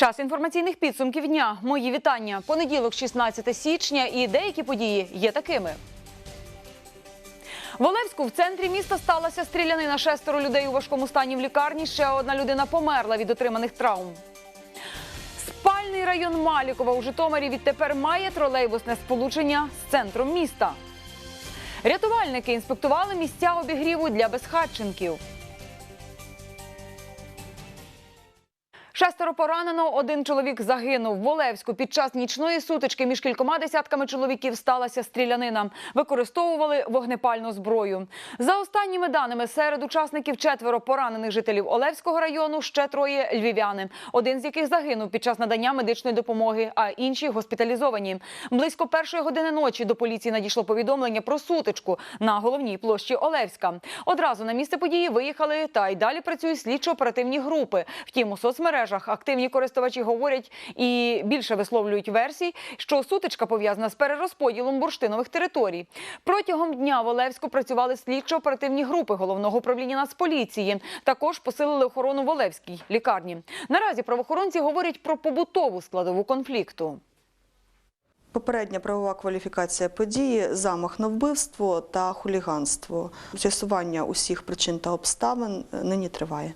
Час інформаційних підсумків дня. Мої вітання. Понеділок, 16 січня, і деякі події є такими. В Олевську в центрі міста сталася стрілянина. Шестеро людей у важкому стані в лікарні. Ще одна людина померла від отриманих травм. Спальний район Малікова у Житомирі відтепер має тролейбусне сполучення з центром міста. Рятувальники інспектували місця обігріву для безхатченків. Шестеро поранено, один чоловік загинув. В Олевську під час нічної сутички між кількома десятками чоловіків сталася стрілянина. Використовували вогнепальну зброю. За останніми даними, серед учасників четверо поранених жителів Олевського району, ще троє львів'яни. Один з яких загинув під час надання медичної допомоги, а інші госпіталізовані. Близько першої години ночі до поліції надійшло повідомлення про сутичку на головній площі Олевська. Одразу на місце події виїхали та й далі працюють слідчо-оперативні групи. Втім, у соцмережах активні користувачі говорять і більше висловлюють версій, що сутичка пов'язана з перерозподілом бурштинових територій. Протягом дня в Олевську працювали слідчо-оперативні групи головного управління Нацполіції. Також посилили охорону в Олевській лікарні. Наразі правоохоронці говорять про побутову складову конфлікту. Попередня правова кваліфікація події, замах на вбивство та хуліганство. З'ясування усіх причин та обставин нині триває.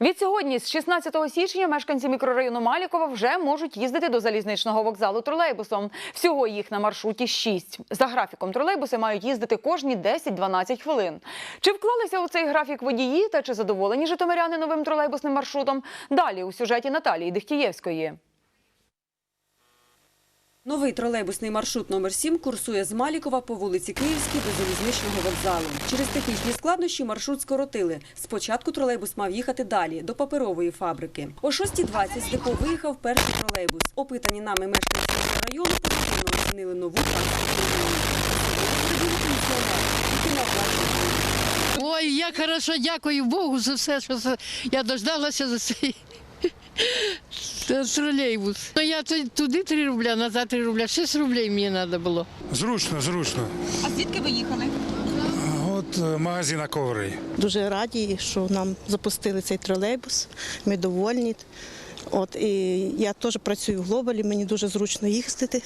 Від сьогодні, з 16 січня, мешканці мікрорайону Малікова вже можуть їздити до залізничного вокзалу тролейбусом. Всього їх на маршруті 6. За графіком тролейбуси мають їздити кожні 10-12 хвилин. Чи вклалися у цей графік водії та чи задоволені житомиряни новим тролейбусним маршрутом? Далі у сюжеті Наталії Дихтієвської. Новий тролейбусний маршрут номер 7 курсує з Малікова по вулиці Київській до залізничного вокзалу. Через технічні складнощі маршрут скоротили. Спочатку тролейбус мав їхати далі, до паперової фабрики. О 6.20 з депо виїхав перший тролейбус. Опитані нами мешканці району позитивно оцінили нову транспортну Ой, як хорошо, дякую Богу за все, що я дождалася за цей тролейбус. Ну я туди 3 рубля, назад 3 рубля, 6 рублей мені треба було. Зручно, зручно. А звідки ви їхали? От е, магазин Коври. Дуже раді, що нам запустили цей тролейбус. Ми довольні. От і я теж працюю в глобалі, мені дуже зручно їздити.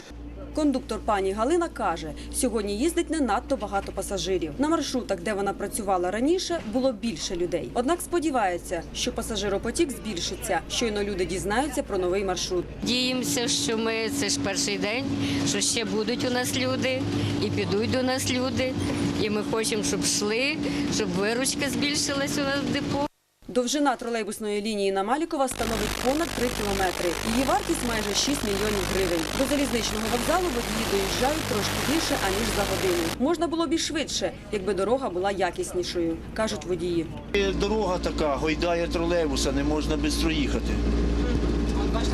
Кондуктор пані Галина каже, сьогодні їздить не надто багато пасажирів. На маршрутах, де вона працювала раніше, було більше людей. Однак сподівається, що пасажиропотік збільшиться. Щойно люди дізнаються про новий маршрут. Надіємося, що ми це ж перший день, що ще будуть у нас люди і підуть до нас люди. І ми хочемо, щоб йшли, щоб виручка збільшилась у нас в депо. Довжина тролейбусної лінії на Малікова становить понад 3 кілометри. Її вартість майже 6 мільйонів гривень. До залізничного вокзалу водії доїжджають трошки більше, аніж за годину. Можна було б і швидше, якби дорога була якіснішою, кажуть водії. Дорога така, гойдає тролейбуса, не можна швидко їхати.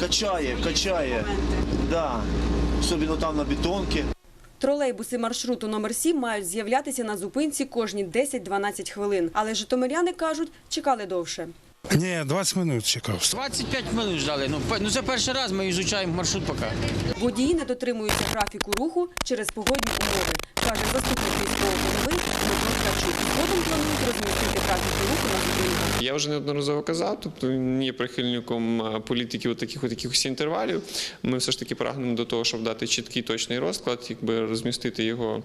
Качає, качає. Да. Особливо там на бетонці. Тролейбуси маршруту номер 7 мають з'являтися на зупинці кожні 10-12 хвилин. Але житомиряни кажуть, чекали довше. Ні, 20 минут чекав. 25 минут ждали. Ну, ну це перший раз ми ізучаємо маршрут поки. Водії не дотримуються графіку руху через погодні умови, каже заступник військового голови Дмитро Ткачук. Згодом планують розмістити графік руху на зупинках. Я вже неодноразово казав, тобто не є прихильником політиків таких от якихось інтервалів. Ми все ж таки прагнемо до того, щоб дати чіткий точний розклад, якби розмістити його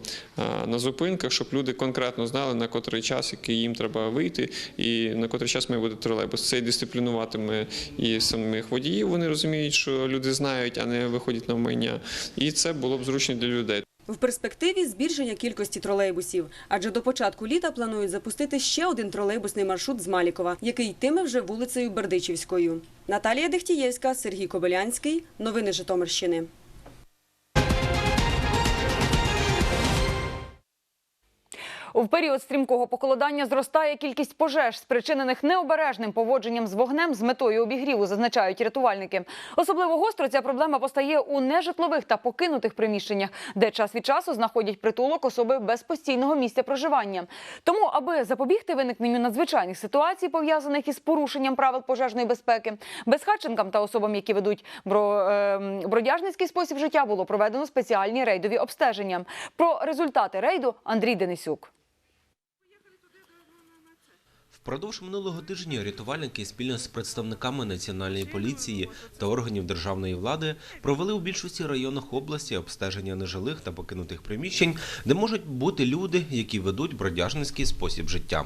на зупинках, щоб люди конкретно знали на котрий час, який їм треба вийти, і на котрий час має бути тролейбус. Це і дисциплінуватиме і самих водіїв. Вони розуміють, що люди знають, а не виходять на вмання. І це було б зручно для людей. В перспективі збільшення кількості тролейбусів, адже до початку літа планують запустити ще один тролейбусний маршрут з Малікова, який йтиме вже вулицею Бердичівською. Наталія Дехтієвська, Сергій Кобилянський. Новини Житомирщини. У період стрімкого похолодання зростає кількість пожеж, спричинених необережним поводженням з вогнем з метою обігріву, зазначають рятувальники. Особливо гостро ця проблема постає у нежитлових та покинутих приміщеннях, де час від часу знаходять притулок особи без постійного місця проживання. Тому, аби запобігти виникненню надзвичайних ситуацій, пов'язаних із порушенням правил пожежної безпеки, безхатченкам та особам, які ведуть ем, бродяжницький спосіб життя, було проведено спеціальні рейдові обстеження. Про результати рейду Андрій Денисюк. Впродовж минулого тижня рятувальники спільно з представниками національної поліції та органів державної влади провели у більшості районах області обстеження нежилих та покинутих приміщень, де можуть бути люди, які ведуть бродяжницький спосіб життя.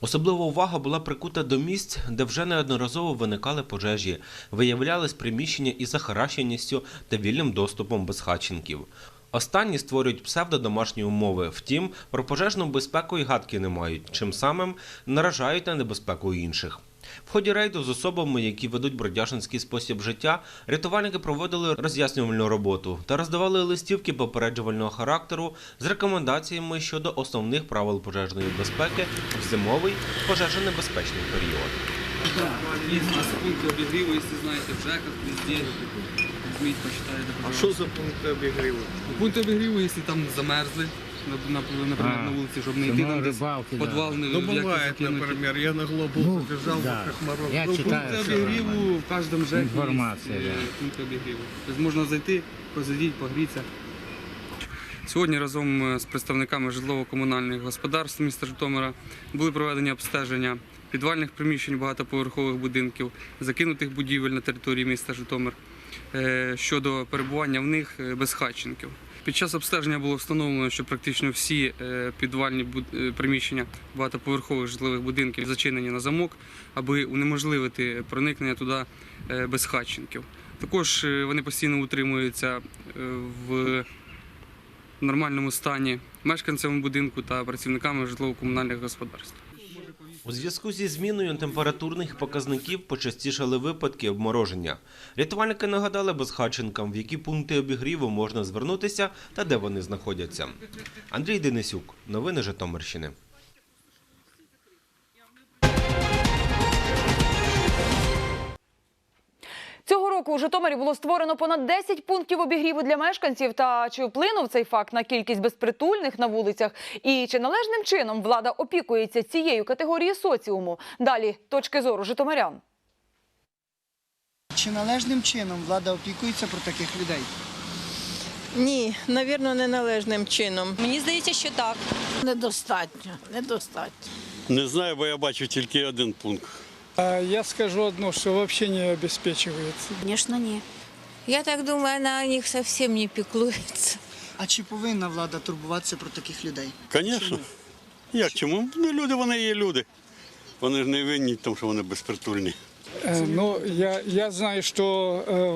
Особлива увага була прикута до місць, де вже неодноразово виникали пожежі, виявлялись приміщення із захаращеністю та вільним доступом безхатченків. Останні створюють псевдодомашні умови, втім, про пожежну безпеку й гадки не мають, чим самим наражають на небезпеку інших. В ході рейду з особами, які ведуть бродяжницький спосіб життя, рятувальники проводили роз'яснювальну роботу та роздавали листівки попереджувального характеру з рекомендаціями щодо основних правил пожежної безпеки в зимовий пожежонебезпечний період. Есть у нас пункты обогрева, если в ЖЭКах, везде. Возьмите, почитайте. А що за пункти обігріву? Пункты обогрева, если там замерзли, на- на- наприклад, на вулиці, щоб не йти там десь в підвал, не Ну, бывает, например, я на глобус забежал, да. как мороз. Я Ну, читаю. Пункти все обігріву в кожному ЖЕКі Інформація, є да. е, пункти обігріву. Тобто можна зайти, посидіти, погрітися. Сьогодні разом е, з представниками житлово-комунальних господарств міста Житомира були проведені обстеження підвальних приміщень багатоповерхових будинків, закинутих будівель на території міста Житомир щодо перебування в них е, безхатченків. Під час обстеження було встановлено, що практично всі е, підвальні е, приміщення багатоповерхових житлових будинків зачинені на замок, аби унеможливити проникнення туди е, безхатченків. Також е, вони постійно утримуються е, в нормальному стані мешканцями будинку та працівниками житлово-комунальних господарств. У зв'язку зі зміною температурних показників почастішали випадки обмороження. Рятувальники нагадали безхатченкам, в які пункти обігріву можна звернутися та де вони знаходяться. Андрій Денисюк, новини Житомирщини. Цього року у Житомирі було створено понад 10 пунктів обігріву для мешканців. Та чи вплинув цей факт на кількість безпритульних на вулицях? І чи належним чином влада опікується цією категорією соціуму? Далі точки зору житомирян. Чи належним чином влада опікується про таких людей? Ні, навірно, неналежним чином. Мені здається, що так. Недостатньо, недостатньо. Не знаю, бо я бачу тільки один пункт. Я скажу одно, що взагалі не обезпечується. Звісно, ні. Я так думаю, вона о них зовсім не піклується. А чи повинна влада турбуватися про таких людей? Звісно. Як чому? Ну, люди вони є люди. Вони ж не винні в тому, що вони безпритульні. Ну, я, я знаю, що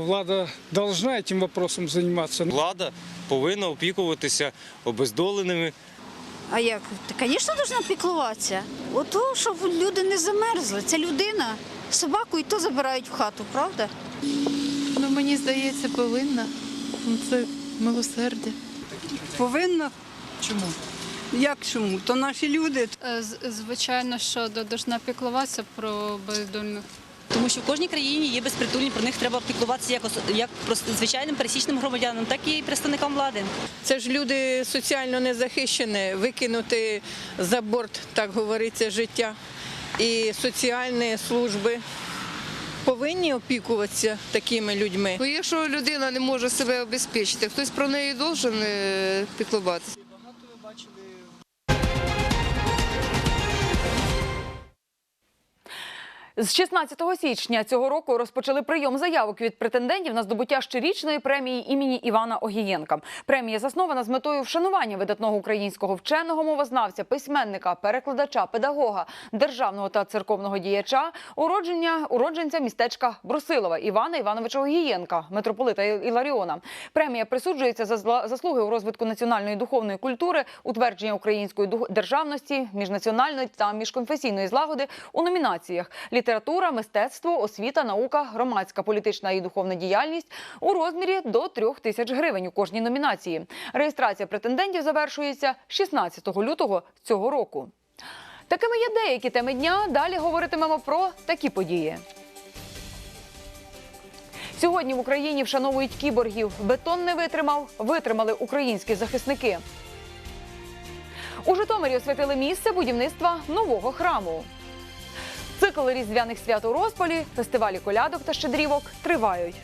влада должна этим вопросом займатися. Влада повинна опікуватися обездоленими. А як? Звісно, повинна піклуватися. Ото, щоб люди не замерзли. Це людина. Собаку і то забирають в хату, правда? Ну, мені здається, повинна. Ну, Це милосердя. Повинна? Чому? Як чому? То наші люди. Звичайно, що повинна піклуватися про бездольних. Тому що в кожній країні є безпритульні, про них треба піклуватися як, як просто звичайним пересічним громадянам, так і представникам влади. Це ж люди соціально незахищені, викинути за борт, так говориться, життя. І соціальні служби повинні опікуватися такими людьми. Якщо людина не може себе обезпечити, хтось про неї должен е, піклуватися. З 16 січня цього року розпочали прийом заявок від претендентів на здобуття щорічної премії імені Івана Огієнка. Премія заснована з метою вшанування видатного українського вченого мовознавця, письменника, перекладача, педагога, державного та церковного діяча, уродження уродженця містечка Брусилова Івана Івановича Огієнка, митрополита Іларіона. Премія присуджується за заслуги у розвитку національної духовної культури, утвердження української державності, міжнаціональної та міжконфесійної злагоди у номінаціях література, мистецтво, освіта, наука, громадська політична і духовна діяльність у розмірі до трьох тисяч гривень у кожній номінації. Реєстрація претендентів завершується 16 лютого цього року. Такими є деякі теми дня. Далі говоритимемо про такі події. Сьогодні в Україні вшановують кіборгів. Бетон не витримав, витримали українські захисники. У Житомирі освятили місце будівництва нового храму. Цикл різдвяних свят у розпалі, фестивалі колядок та щедрівок тривають.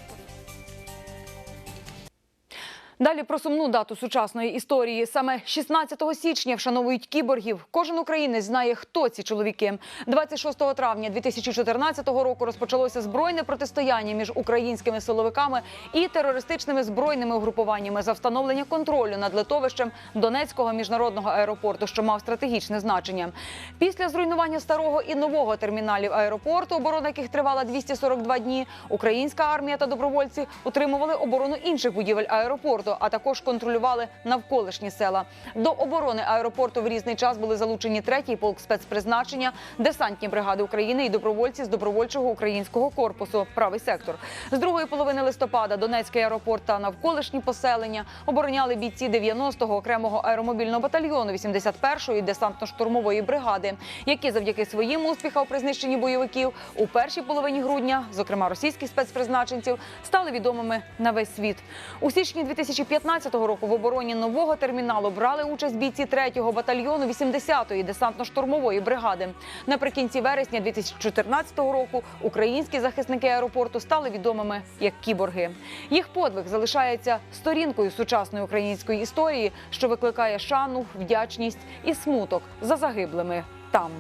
Далі про сумну дату сучасної історії. Саме 16 січня вшановують кіборгів. Кожен українець знає, хто ці чоловіки. 26 травня 2014 року розпочалося збройне протистояння між українськими силовиками і терористичними збройними угрупуваннями за встановлення контролю над литовищем Донецького міжнародного аеропорту, що мав стратегічне значення. Після зруйнування старого і нового терміналів аеропорту, оборона яких тривала 242 дні, українська армія та добровольці утримували оборону інших будівель аеропорту, а також контролювали навколишні села. До оборони аеропорту в різний час були залучені третій полк спецпризначення, десантні бригади України і добровольці з добровольчого українського корпусу. Правий сектор з другої половини листопада Донецький аеропорт та навколишні поселення обороняли бійці 90-го окремого аеромобільного батальйону 81-ї десантно-штурмової бригади, які завдяки своїм успіхам при знищенні бойовиків у першій половині грудня, зокрема російських спецпризначенців, стали відомими на весь світ. У січні 2015 року в обороні нового терміналу брали участь бійці 3-го батальйону 80-ї десантно-штурмової бригади. Наприкінці вересня 2014 року українські захисники аеропорту стали відомими як кіборги. Їх подвиг залишається сторінкою сучасної української історії, що викликає шану, вдячність і смуток за загиблими там.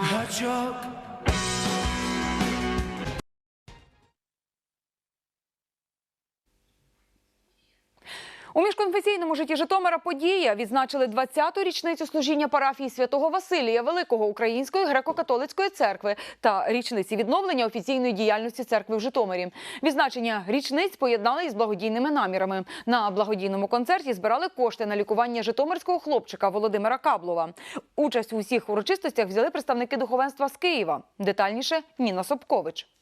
Haçak У міжконфесійному житті Житомира подія відзначили 20-ту річницю служіння парафії святого Василія Великого Української греко-католицької церкви та річниці відновлення офіційної діяльності церкви в Житомирі. Відзначення річниць поєднали із благодійними намірами. На благодійному концерті збирали кошти на лікування житомирського хлопчика Володимира Каблова. Участь у всіх урочистостях взяли представники духовенства з Києва. Детальніше Ніна Собкович.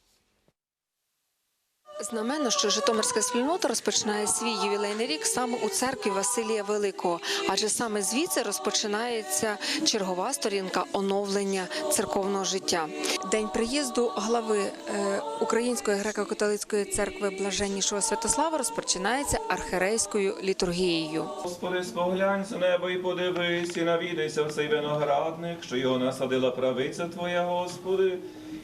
Знаменно, що Житомирська спільнота розпочинає свій ювілейний рік саме у церкві Василія Великого, адже саме звідси розпочинається чергова сторінка оновлення церковного життя. День приїзду глави е, Української греко-католицької церкви Блаженнішого Святослава розпочинається архерейською літургією. Господи, споглянь з неба і подивись, і навідайся в цей виноградник, що його насадила правиця Твоя, Господи,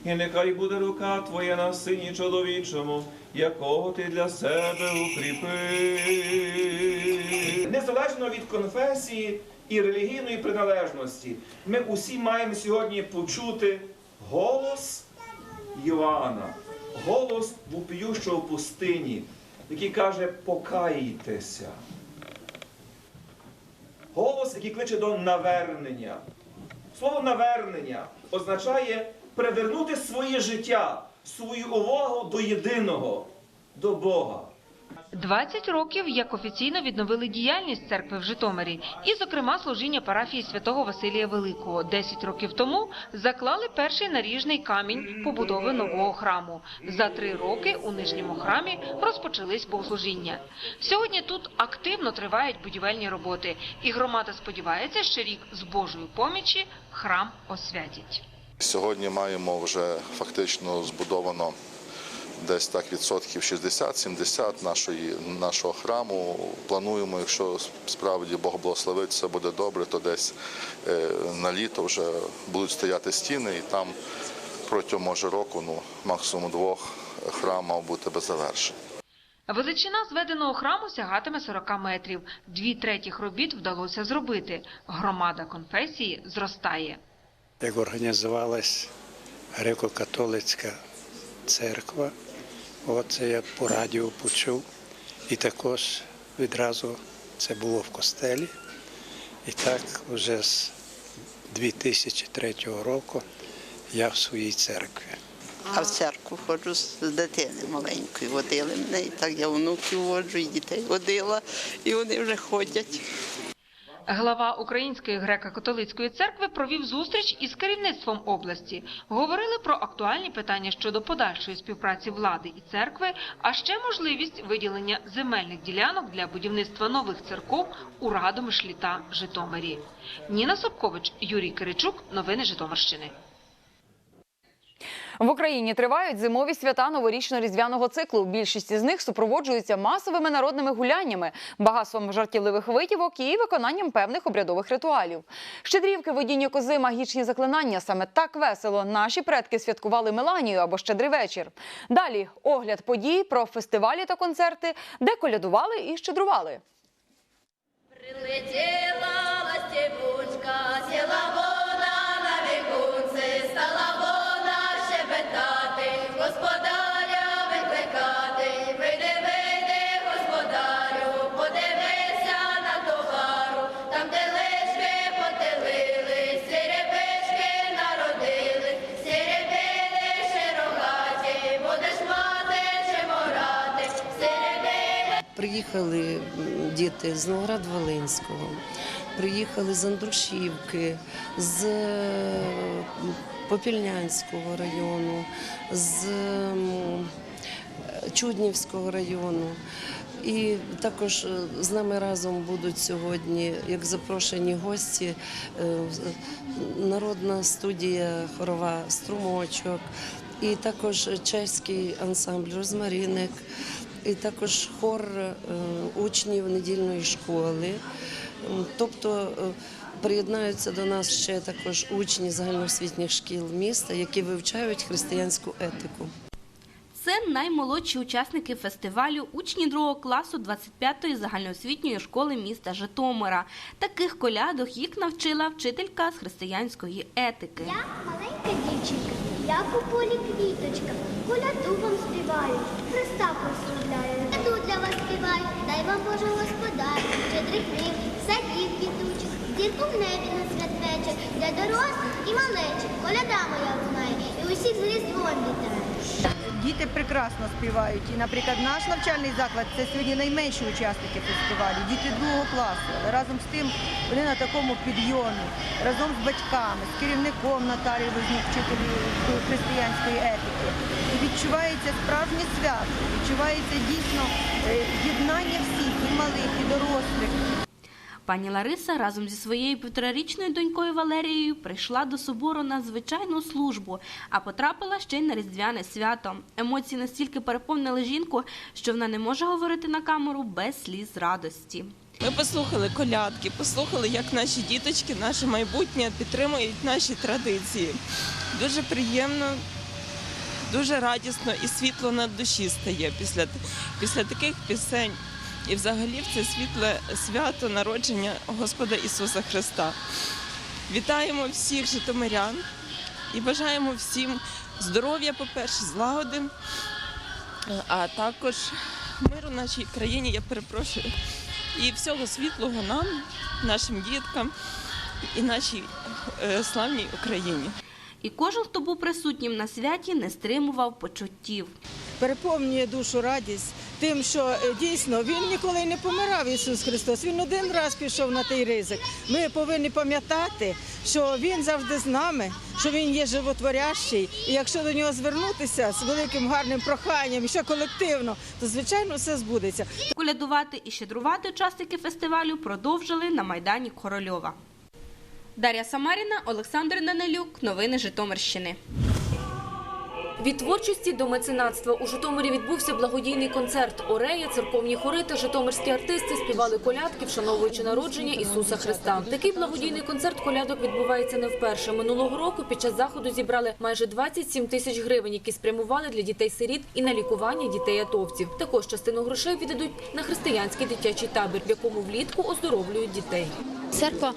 і нехай буде рука Твоя на сині чоловічому, якого ти для себе укріпи. Незалежно від конфесії і релігійної приналежності, ми усі маємо сьогодні почути голос Йоанна, голос вопіющого в пустині, який каже покайтеся. Голос, який кличе до навернення. Слово навернення означає привернути своє життя, свою увагу до єдиного, до Бога. 20 років як офіційно відновили діяльність церкви в Житомирі, і, зокрема, служіння парафії святого Василія Великого. 10 років тому заклали перший наріжний камінь побудови нового храму. За три роки у нижньому храмі розпочались богослужіння. Сьогодні тут активно тривають будівельні роботи, і громада сподівається, що рік з Божою помічі храм освятять. Сьогодні маємо вже фактично збудовано десь так відсотків 60-70 нашої, нашого храму. Плануємо, якщо справді Бог благословить, все буде добре, то десь е, на літо вже будуть стояти стіни, і там протягом може року, ну максимум двох, храм мав бути без завершень. Величина зведеного храму сягатиме 40 метрів. Дві третіх робіт вдалося зробити. Громада конфесії зростає. Як організувалась греко-католицька церква. Оце я по радіо почув. І також відразу це було в костелі. І так вже з 2003 року я в своїй церкві. А в церкву ходжу з дитини маленької. Водили мене, і так я внуків воджу, і дітей водила, і вони вже ходять. Глава Української греко-католицької церкви провів зустріч із керівництвом області. Говорили про актуальні питання щодо подальшої співпраці влади і церкви, а ще можливість виділення земельних ділянок для будівництва нових церков у Радомишлі та Житомирі. Ніна Собкович, Юрій Киричук. Новини Житомирщини. В Україні тривають зимові свята новорічно-різдвяного циклу. Більшість із них супроводжуються масовими народними гуляннями, багатством жартівливих витівок і виконанням певних обрядових ритуалів. Щедрівки, водіння кози, магічні заклинання. Саме так весело наші предки святкували Меланію або щедрий вечір. Далі огляд подій про фестивалі та концерти, де колядували і щедрували. Прилетіла ластівочка, сіла Приїхали діти з Новоград-Волинського, приїхали з Андрушівки, з е, Попільнянського району, з Чуднівського району. І також е, з нами разом будуть сьогодні, як запрошені гості, е, народна студія хорова струмочок, і також чеський ансамбль Розмаріник, і також хор е, учнів недільної школи. Тобто е, приєднаються до нас ще також учні загальноосвітніх шкіл міста, які вивчають християнську етику. Це наймолодші учасники фестивалю, учні другого класу 25-ї загальноосвітньої школи міста Житомира. Таких колядок їх навчила вчителька з християнської етики. Я Маленька дівчинка, як у полі квіточка, коляду вам співаю, Христа прославляю. Коляду для вас співаю, дай вам Боже Господар, щедрих нив, садів квітучих, зірку в небі на святвечір, для дорослих і малечик, коляда моя лунає, і усіх з Різдвом вітає. Діти прекрасно співають. І, наприклад, наш навчальний заклад це сьогодні найменші учасники фестивалю, діти другого класу. Але разом з тим вони на такому підйомі, разом з батьками, з керівником Наталією Вознюк, вчителю християнської етики. І відчувається справжнє свято, відчувається дійсно е, єднання всіх, і малих, і дорослих. Пані Лариса разом зі своєю півторарічною донькою Валерією прийшла до собору на звичайну службу, а потрапила ще й на різдвяне свято. Емоції настільки переповнили жінку, що вона не може говорити на камеру без сліз радості. Ми послухали колядки, послухали, як наші діточки, наше майбутнє підтримують наші традиції. Дуже приємно, дуже радісно і світло на душі стає після, після таких пісень. І взагалі в це світле свято народження Господа Ісуса Христа. Вітаємо всіх житомирян і бажаємо всім здоров'я, по-перше, злагоди, а також миру нашій країні, я перепрошую, і всього світлого нам, нашим діткам і нашій е, славній Україні. І кожен, хто був присутнім на святі, не стримував почуттів. переповнює душу радість тим, що е, дійсно він ніколи не помирав, Ісус Христос. Він один раз пішов на той ризик. Ми повинні пам'ятати, що Він завжди з нами, що він є животворящий. І якщо до нього звернутися з великим гарним проханням, і ще колективно, то звичайно все збудеться. Колядувати і щедрувати учасники фестивалю продовжили на майдані Корольова. Дар'я Самаріна, Олександр Данилюк. Новини Житомирщини. Від творчості до меценатства у Житомирі відбувся благодійний концерт. Орея, церковні хори та житомирські артисти співали колядки, вшановуючи народження Ісуса Христа. Такий благодійний концерт колядок відбувається не вперше. Минулого року під час заходу зібрали майже 27 тисяч гривень, які спрямували для дітей-сиріт і на лікування дітей-атовців. Також частину грошей віддадуть на християнський дитячий табір, в якому влітку оздоровлюють дітей. Церква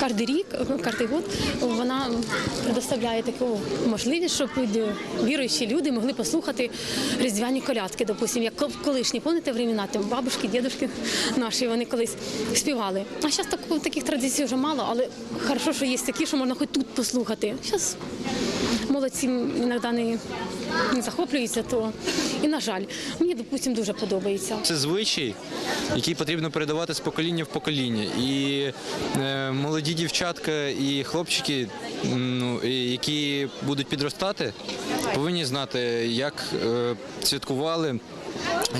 кожен рік, кожен год вона предоставляє таку можливість, щоб віруючі люди могли послухати різдвяні колядки. Допустим, як колишні, пам'ятаєте времена, там бабушки, дідушки наші, вони колись співали. А зараз так, таких традицій вже мало, але хорошо, що є такі, що можна хоч тут послухати. Зараз молодь цим іноді не, захоплюється, то і на жаль, мені, допустим, дуже подобається. Це звичай, який потрібно передавати з покоління в покоління. І е, молоді дівчатка і хлопчики, ну, які будуть підростати, повинні знати, як е, святкували,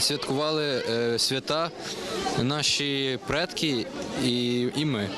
святкували е, свята наші предки і, і ми.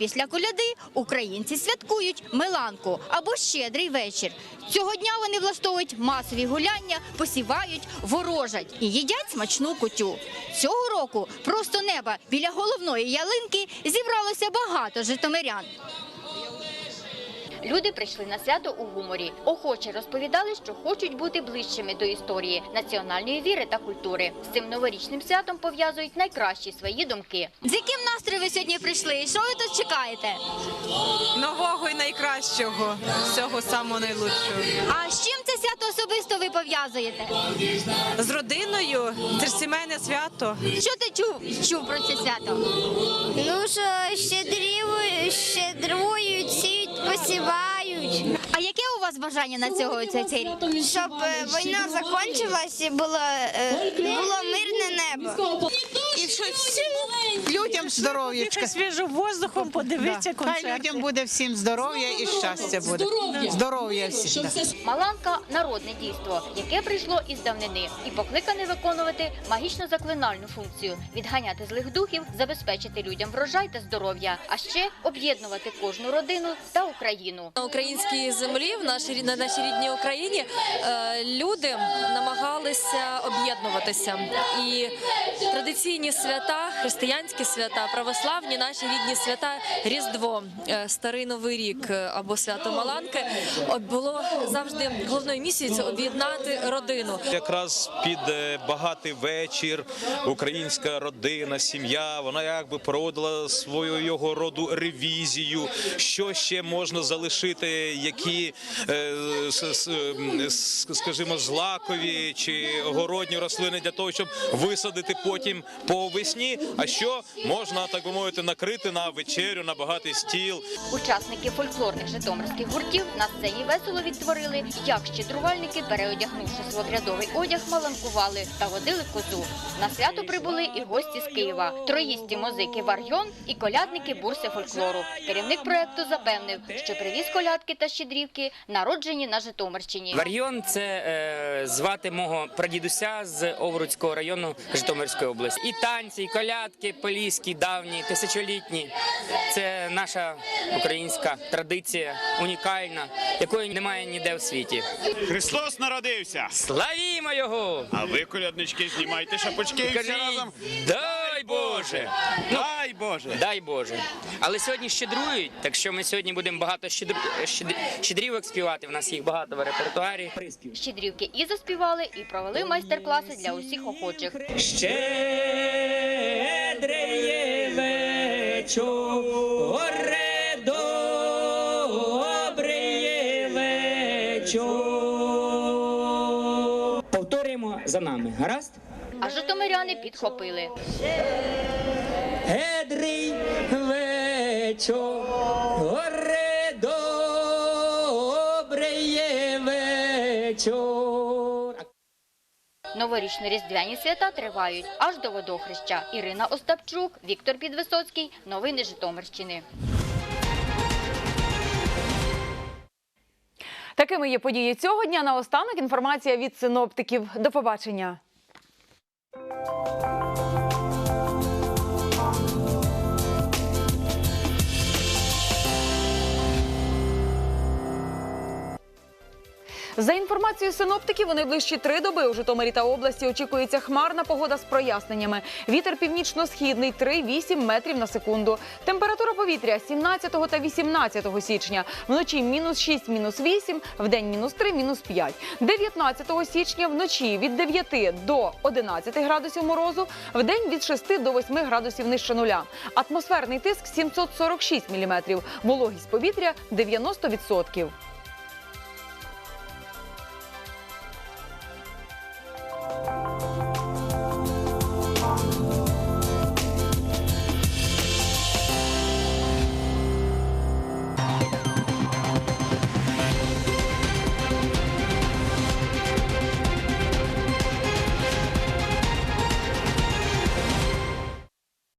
Після коляди українці святкують Меланку або щедрий вечір. Цього дня вони влаштовують масові гуляння, посівають, ворожать і їдять смачну кутю. Цього року просто неба біля головної ялинки зібралося багато житомирян. Люди прийшли на свято у гуморі. Охоче розповідали, що хочуть бути ближчими до історії, національної віри та культури. З цим новорічним святом пов'язують найкращі свої думки. З яким настроєм ви сьогодні прийшли? І що ви тут чекаєте? Нового і найкращого, всього самого найлучшого. А з чим це свято особисто ви пов'язуєте? З родиною це ж сімейне свято. Що ти чув, чув про це свято? Ну що щедрівують, щедрують, сіють, посівають. А яке у вас бажання на цього цей цей рік? Щоб е, війна закінчилась і було, е, було мирне небо. І що всім людям здоров'ячка. Свіжим воздухом подивитися концерт. Хай людям буде всім здоров'я і щастя буде. Здоров'я всім. Маланка народне дійство, яке прийшло із давнини і покликане виконувати магічно заклинальну функцію, відганяти злих духів, забезпечити людям врожай та здоров'я, а ще об'єднувати кожну родину та Україну. На українській землі, в нашій на нашій рідній Україні, е, люди намагалися об'єднуватися. І традиційні свята, християнські свята, православні, наші рідні свята, Різдво, е, Старий Новий рік е, або свято Маланки. Було завжди головною місією це об'єднати родину. Якраз під е, багатий вечір українська родина, сім'я, вона якби проводила свою його роду ревізію, що ще можна залишити, які, скажімо, злакові чи огородні рослини для того, щоб висадити потім по весні. А що можна так би мовити накрити на вечерю, на багатий стіл. Учасники фольклорних житомирських гуртів на сцені весело відтворили, як щедрувальники, переодягнувшись в обрядовий одяг, маланкували та водили козу. На свято прибули і гості з Києва, троїсті музики Варйон і колядники бурси фольклору. Керівник проекту запевнив, що привіз колядки та щедрівки народжені на Житомирщині. Варйон це е, звати мого прадідуся з Овруцького району Житомирської області. І танці, і колядки поліські, давні, тисячолітні. Це наша українська традиція, унікальна, якої немає ніде в світі. Христос народився! Славімо його! А ви, коляднички, знімайте шапочки і всі разом. дай Боже! Дай Боже! Дай Боже. Але сьогодні щедрують, так що ми сьогодні будемо багато щедр... щед- щедрівок співати. У нас їх багато в репертуарі. Щедрівки і заспівали, і провели майстер-класи для усіх охочих. Добреє вечор. Повторюємо за нами, гаразд? А житомиряни підхопили. Едрий вечоре, добреє вечор. Новорічно-різдвяні свята тривають аж до водохреща. Ірина Остапчук, Віктор Підвисоцький. Новини Житомирщини. Такими є події цього дня. Наостанок інформація від синоптиків. До побачення. За інформацією синоптиків, у найближчі три доби у Житомирі та області очікується хмарна погода з проясненнями. Вітер північно-східний 3-8 метрів на секунду. Температура повітря 17 та 18 січня. Вночі мінус 6, мінус 8, вдень мінус 3, мінус 5. 19 січня вночі від 9 до 11 градусів морозу, вдень від 6 до 8 градусів нижче нуля. Атмосферний тиск 746 міліметрів. Вологість повітря 90%.